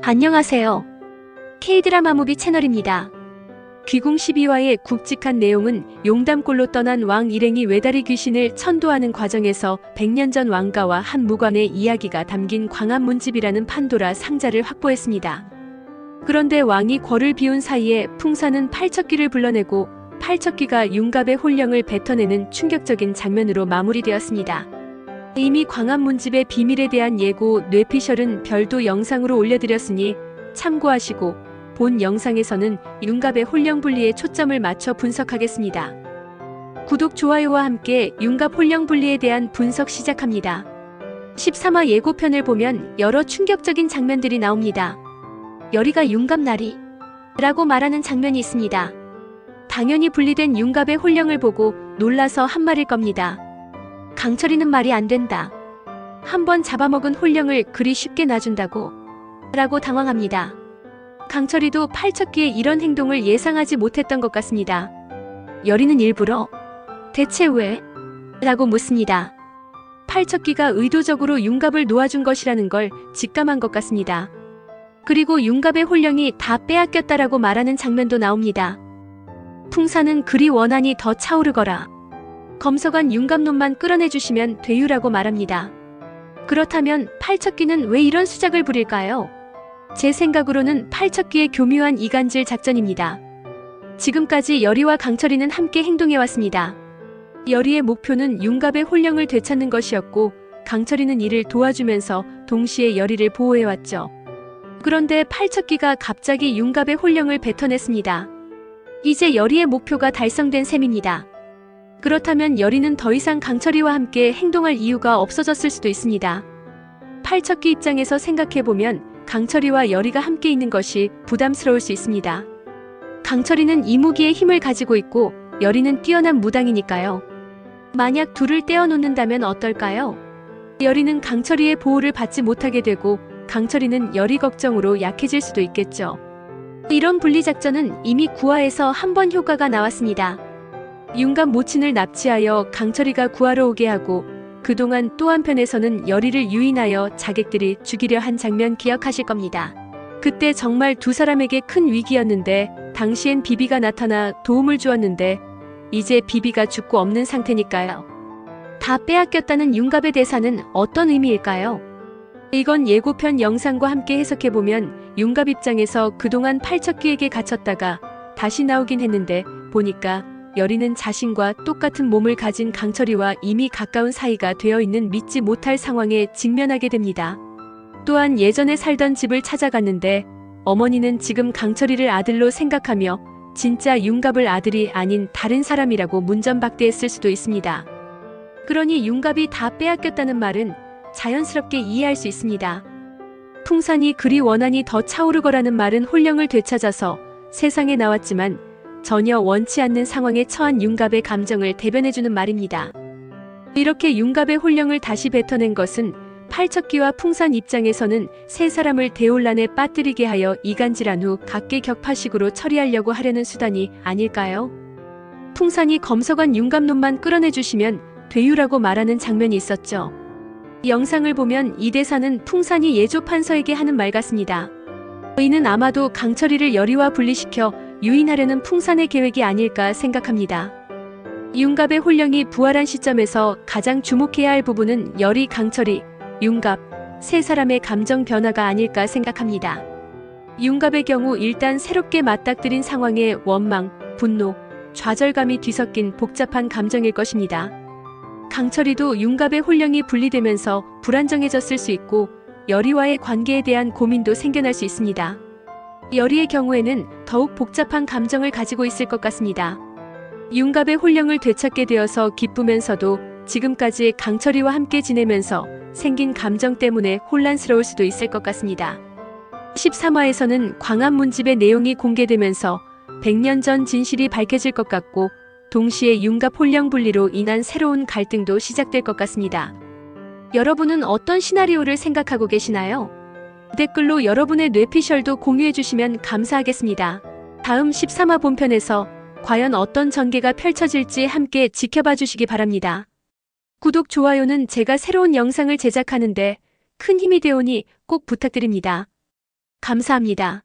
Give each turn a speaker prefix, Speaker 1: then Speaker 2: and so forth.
Speaker 1: 안녕하세요. K드라마 무비 채널입니다. 귀궁 12화의 굵직한 내용은 용담골로 떠난 왕 일행이 외다리 귀신을 천도하는 과정에서 100년 전 왕가와 한 무관의 이야기가 담긴 광안 문집이라는 판도라 상자를 확보했습니다. 그런데 왕이 궐을 비운 사이에 풍사는 팔척귀를 불러내고 팔척귀가 융갑의 혼령을 뱉어내는 충격적인 장면으로 마무리되었습니다. 이미 광안 문집의 비밀에 대한 예고 뇌피셜은 별도 영상으로 올려드렸으니 참고하시고 본 영상에서는 융갑의 혼령 분리에 초점을 맞춰 분석하겠습니다. 구독, 좋아요와 함께 융갑 혼령 분리에 대한 분석 시작합니다. 13화 예고편을 보면 여러 충격적인 장면들이 나옵니다. 여리가 융갑나리 라고 말하는 장면이 있습니다. 당연히 분리된 융갑의 혼령을 보고 놀라서 한 말일 겁니다. 강철이는 말이 안 된다. 한번 잡아먹은 혼령을 그리 쉽게 놔준다고. 라고 당황합니다. 강철이도 팔척기의 이런 행동을 예상하지 못했던 것 같습니다. 여리는 일부러 대체 왜? 라고 묻습니다. 팔척기가 의도적으로 융갑을 놓아준 것이라는 걸 직감한 것 같습니다. 그리고 융갑의 혼령이 다 빼앗겼다라고 말하는 장면도 나옵니다. 풍사는 그리 원한이 더 차오르거라. 검서관 융갑놈만 끌어내주시면 돼유라고 말합니다. 그렇다면 팔척기는 왜 이런 수작을 부릴까요? 제 생각으로는 팔척기의 교묘한 이간질 작전입니다. 지금까지 여리와 강철이는 함께 행동해왔습니다. 여리의 목표는 융갑의 혼령을 되찾는 것이었고 강철이는 이를 도와주면서 동시에 여리를 보호해왔죠. 그런데 팔척기가 갑자기 융갑의 혼령을 뱉어냈습니다. 이제 여리의 목표가 달성된 셈입니다. 그렇다면 여리는 더 이상 강철이와 함께 행동할 이유가 없어졌을 수도 있습니다. 팔척기 입장에서 생각해보면 강철이와 여리가 함께 있는 것이 부담스러울 수 있습니다. 강철이는 이무기의 힘을 가지고 있고 여리는 뛰어난 무당이니까요. 만약 둘을 떼어놓는다면 어떨까요? 여리는 강철이의 보호를 받지 못하게 되고 강철이는 여리 걱정으로 약해질 수도 있겠죠. 이런 분리작전은 이미 9화에서 한 번 효과가 나왔습니다. 윤갑 모친을 납치하여 강철이가 구하러 오게 하고 그동안 또 한편에서는 여리를 유인하여 자객들이 죽이려 한 장면 기억하실 겁니다. 그때 정말 두 사람에게 큰 위기였는데 당시엔 비비가 나타나 도움을 주었는데 이제 비비가 죽고 없는 상태니까요. 다 빼앗겼다는 윤갑의 대사는 어떤 의미일까요? 이건 예고편 영상과 함께 해석해보면 윤갑 입장에서 그동안 팔척귀에게 갇혔다가 다시 나오긴 했는데 보니까 여리는 자신과 똑같은 몸을 가진 강철이와 이미 가까운 사이가 되어 있는 믿지 못할 상황에 직면하게 됩니다. 또한 예전에 살던 집을 찾아갔는데 어머니는 지금 강철이를 아들로 생각하며 진짜 윤갑을 아들이 아닌 다른 사람이라고 문전박대했을 수도 있습니다. 그러니 윤갑이 다 빼앗겼다는 말은 자연스럽게 이해할 수 있습니다. 풍산이 그리 원한이 더 차오르거라는 말은 혼령을 되찾아서 세상에 나왔지만 전혀 원치 않는 상황에 처한 윤갑의 감정을 대변해주는 말입니다. 이렇게 윤갑의 혼령을 다시 뱉어낸 것은 팔척기와 풍산 입장에서는 세 사람을 대혼란에 빠뜨리게 하여 이간질한 후 각계 격파식으로 처리하려고 하려는 수단이 아닐까요? 풍산이 검서관 윤갑놈만 끌어내주시면 돼유라고 말하는 장면이 있었죠. 영상을 보면 이 대사는 풍산이 예조 판서에게 하는 말 같습니다. 이는 아마도 강철이를 여리와 분리시켜 유인하려는 풍산의 계획이 아닐까 생각합니다. 윤갑의 혼령이 부활한 시점에서 가장 주목해야 할 부분은 여리 강철이, 윤갑, 세 사람의 감정 변화가 아닐까 생각합니다. 윤갑의 경우 일단 새롭게 맞닥뜨린 상황에 원망, 분노, 좌절감이 뒤섞인 복잡한 감정일 것입니다. 강철이도 윤갑의 혼령이 분리되면서 불안정해졌을 수 있고 여리와의 관계에 대한 고민도 생겨날 수 있습니다. 여리의 경우에는 더욱 복잡한 감정을 가지고 있을 것 같습니다. 윤갑의 혼령을 되찾게 되어서 기쁘면서도 지금까지 강철이와 함께 지내면서 생긴 감정 때문에 혼란스러울 수도 있을 것 같습니다. 13화에서는 광안 문집의 내용이 공개되면서 100년 전 진실이 밝혀질 것 같고 동시에 윤갑 혼령 분리로 인한 새로운 갈등도 시작될 것 같습니다. 여러분은 어떤 시나리오를 생각하고 계시나요? 댓글로 여러분의 뇌피셜도 공유해 주시면 감사하겠습니다. 다음 13화 본편에서 과연 어떤 전개가 펼쳐질지 함께 지켜봐 주시기 바랍니다. 구독, 좋아요는 제가 새로운 영상을 제작하는데 큰 힘이 되오니 꼭 부탁드립니다. 감사합니다.